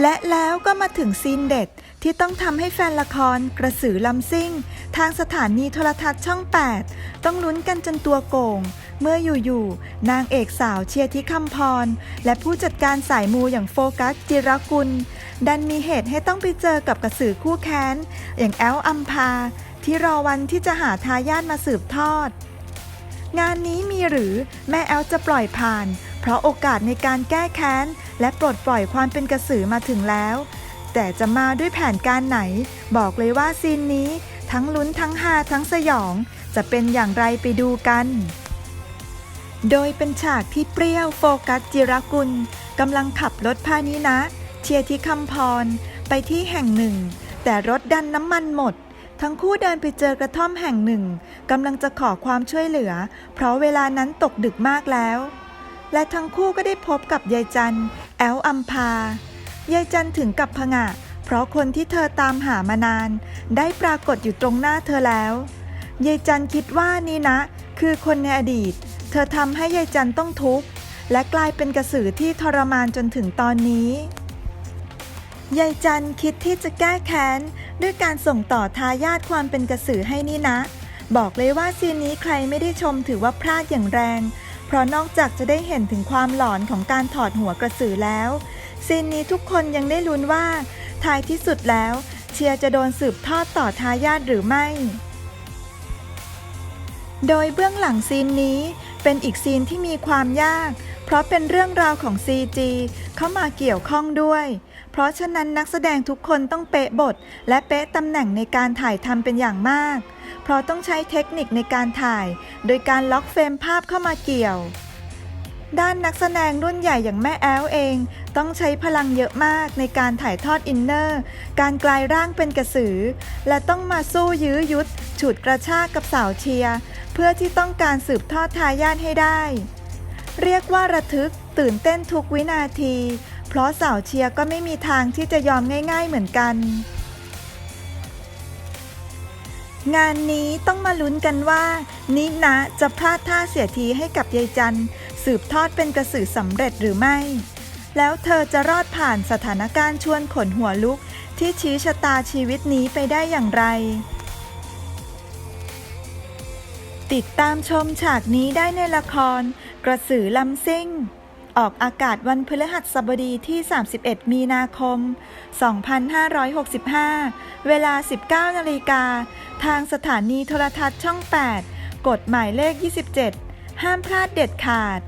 และแล้วก็มาถึงซีนเด็ดที่ต้องทำให้แฟนละครกระสือลำซิ่ง ทางสถานีโทรทัศน์ช่อง 8 ต้องลุ้นกันจนตัวโก่ง เมื่ออยู่ๆนางเอกสาวเชียร์ที่คำพร และผู้จัดการสายมูอย่างโฟกัสจิรกุล ดันมีเหตุให้ต้องไปเจอกับกระสือคู่แค้น อย่างแอลอัมพา ที่รอวันที่จะหาทายาทมาสืบทอด งานนี้มีหรือแม่แอลจะปล่อยผ่าน เพราะโอกาสในการแก้แค้น และปลดปล่อยความเป็นกระสือมาถึงแล้ว แต่จะมาด้วยแผนการไหน บอกเลยว่าซีนนี้ ทั้งลุ้นทั้งฮาทั้งสยอง จะเป็นอย่างไรไปดูกัน โดยเป็นฉากที่เปรี้ยวโฟกัสจิรกุลกำลังขับรถพานินะ เชียร์ที่คำพร ไปที่แห่งหนึ่ง แต่รถดันน้ำมันหมดทั้งคู่เดินไปเจอกระท่อมแห่งหนึ่งกำลังจะขอความช่วยเหลือ เพราะเวลานั้นตกดึกมากแล้ว และทั้งคู่ก็ได้พบกับยายจันแอลอัมพายายจันถึงกับผงะ เพราะคนที่เธอตามหามานาน ได้ปรากฏอยู่ตรงหน้าเธอแล้วยายจันคิดว่านี่นะ คือคนในอดีต เธอทำให้ยายจันต้องทุกข์และกลายเป็นกระสือที่ทรมานจนถึงตอนนี้ยายจันคิดที่จะแก้แค้น ด้วยการส่งต่อทายาทความเป็นกระสือให้นี่นะ บอกเลยว่าซีนนี้ใครไม่ได้ชมถือว่าพลาดอย่างแรง เพราะนอกจากจะได้เห็นถึงความหลอนของการถอดหัวกระสือแล้ว ซีนนี้ทุกคนยังได้ลุ้นว่า ท้ายที่สุดแล้ว เชียร์จะโดนสืบทอดต่อทายาทหรือไม่ โดยเบื้องหลังซีนนี้เป็นอีกซีนที่มีความยาก เพราะเป็นเรื่องราวของ CG เข้ามาเกี่ยวข้องด้วย เพราะฉะนั้นนักแสดงทุกคนต้องเป๊ะบท และเป๊ะตำแหน่งในการถ่ายทำเป็นอย่างมาก เพราะต้องใช้เทคนิคในการถ่าย โดยการล็อกเฟรมภาพเข้ามาเกี่ยว ด้านนักแสดงรุ่นใหญ่อย่างแม่แอลเอง ต้องใช้พลังเยอะมากในการถ่ายทอดอินเนอร์ การกลายร่างเป็นกระสือ และต้องมาสู้ยื้อยุดฉุดกระชากกับสาวเชียร์เพื่อที่ต้องการสืบทอดทายาทให้ได้ เรียกว่าระทึกตื่นเต้นทุกวินาที เพราะสาวเชียร์ก็ไม่มีทางที่จะยอมง่าย ๆเหมือนกัน งานนี้ต้องมาลุ้นกันว่า นินะจะพลาดท่าเสียทีให้กับยายจันสืบทอดเป็นกระสือสำเร็จหรือไม่ แล้วเธอจะรอดผ่านสถานการณ์ชวนขนหัวลุกที่ชี้ชะตาชีวิตนี้ไปได้อย่างไร ติดตามชมฉากนี้ได้ในละคร กระสือลำซิ่ง ออกอากาศวันพฤหัสบดีที่ 31 มีนาคม 2565 เวลา 19 นาฬิกา ทางสถานีโทรทัศน์ช่อง 8 กฎหมายเลข 27 ห้ามพลาดเด็ดขาด